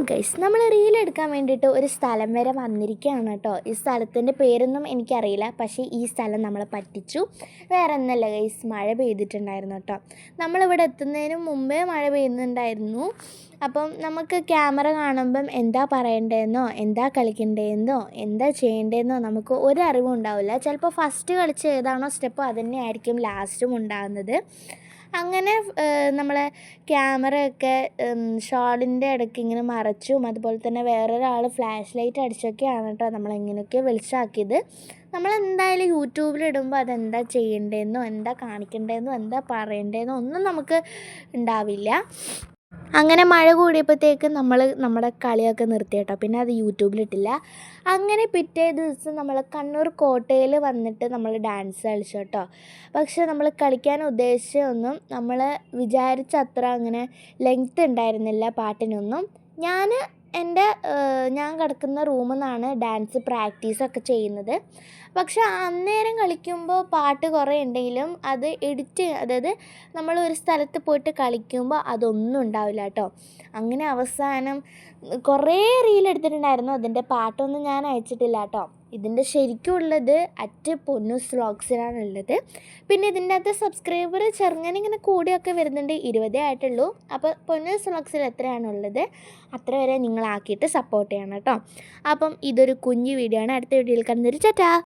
Guys നമ്മൾ reel എടുക്കാൻ വേണ്ടിയിട്ട് ഒരു സ്ഥലം വരെ വന്നിരിക്കുകയാണ് കേട്ടോ. ഈ സ്ഥലത്തിന്റെ പേരൊന്നും എനിക്കറിയില്ല. പക്ഷേ ഈ സ്ഥലം നമ്മളെ പറ്റിച്ചു. വേറെ ഒന്നല്ല ഗൈസ് മഴ പെയ്തിട്ടുണ്ടായിരുന്നു കേട്ടോ. നമ്മളിവിടെ എത്തുന്നതിന് മുമ്പേ മഴ പെയ്യുന്നുണ്ടായിരുന്നു. അപ്പം നമുക്ക് ക്യാമറ കാണുമ്പം എന്താ പറയണ്ടതെന്നോ എന്താ കളിക്കണ്ടതെന്നോ എന്താ ചെയ്യേണ്ടതെന്നോ നമുക്ക് ഒരു അറിവും ഉണ്ടാവില്ല. ചിലപ്പോൾ ഫസ്റ്റ് കളിച്ച് ഏതാണോ സ്റ്റെപ്പ് അതുതന്നെ ആയിരിക്കും ലാസ്റ്റും ഉണ്ടാകുന്നത് അങ്ങനെ നമ്മളെ ക്യാമറയൊക്കെ ഷോളിന്റെ ഇടയ്ക്ക് ഇങ്ങനെ മറച്ചും അതുപോലെ തന്നെ വേറൊരാൾ ഫ്ലാഷ് ലൈറ്റ് അടിച്ചൊക്കെയാണ് കേട്ടോ നമ്മളെങ്ങനെയൊക്കെ വെളിച്ചാക്കിയത് നമ്മളെന്തായാലും യൂട്യൂബിലിടുമ്പോൾ അതെന്താ ചെയ്യേണ്ടതെന്നോ എന്താ കാണിക്കേണ്ടതെന്നോ എന്താ പറയേണ്ടതെന്നോ ഒന്നും നമുക്ക് ഉണ്ടാവില്ല. അങ്ങനെ മഴ കൂടിയപ്പോഴത്തേക്ക് നമ്മൾ നമ്മുടെ കളിയൊക്കെ നിർത്തി കേട്ടോ. പിന്നെ അത് യൂട്യൂബിലിട്ടില്ല. അങ്ങനെ പിറ്റേ ദിവസം നമ്മൾ കണ്ണൂർ കോട്ടയിൽ വന്നിട്ട് നമ്മൾ ഡാൻസ് കളിച്ചു കേട്ടോ. പക്ഷെ നമ്മൾ കളിക്കാൻ ഉദ്ദേശിച്ചൊന്നും നമ്മൾ വിചാരിച്ച അത്ര അങ്ങനെ ലെങ്ത്ത് ഉണ്ടായിരുന്നില്ല പാട്ടിനൊന്നും. ഞാൻ എന്റെ ഞാൻ കിടക്കുന്ന റൂമിൽ നിന്നാണ് ഡാൻസ് പ്രാക്ടീസൊക്കെ ചെയ്യുന്നത്. പക്ഷെ അന്നേരം കളിക്കുമ്പോൾ പാട്ട് കുറേ ഉണ്ടെങ്കിലും അത് എഡിറ്റ് അതായത് നമ്മൾ ഒരു സ്ഥലത്ത് പോയിട്ട് കളിക്കുമ്പോൾ അതൊന്നും ഉണ്ടാവില്ല കേട്ടോ അങ്ങനെ അവസാനം കുറേ റീൽ എടുത്തിട്ടുണ്ടായിരുന്നു. അതിന്റെ പാട്ടൊന്നും ഞാൻ അയച്ചിട്ടില്ല കേട്ടോ ഇതിന്റെ ശരിക്കും ഉള്ളത് അറ്റ് പൊന്നൂസ് വ്ളോഗ്സിലാണ് ഉള്ളത്. പിന്നെ ഇതിന്റെ അകത്ത് സബ്സ്ക്രൈബർ ചെറുങ്ങനെ ഇങ്ങനെ കൂടിയൊക്കെ വരുന്നുണ്ട്. ഇരുപതേ ആയിട്ടുള്ളൂ. അപ്പോൾ പൊന്നൂസ് വ്ളോഗ്സിൽ എത്രയാണുള്ളത്? അത്ര വരെ നിങ്ങളാക്കിയിട്ട് സപ്പോർട്ട് ചെയ്യണം കേട്ടോ. അപ്പം ഇതൊരു കുഞ്ഞു വീഡിയോ ആണ്. അടുത്ത വീഡിയോയിൽ കണ്ടിട്ട് ചറ്റാ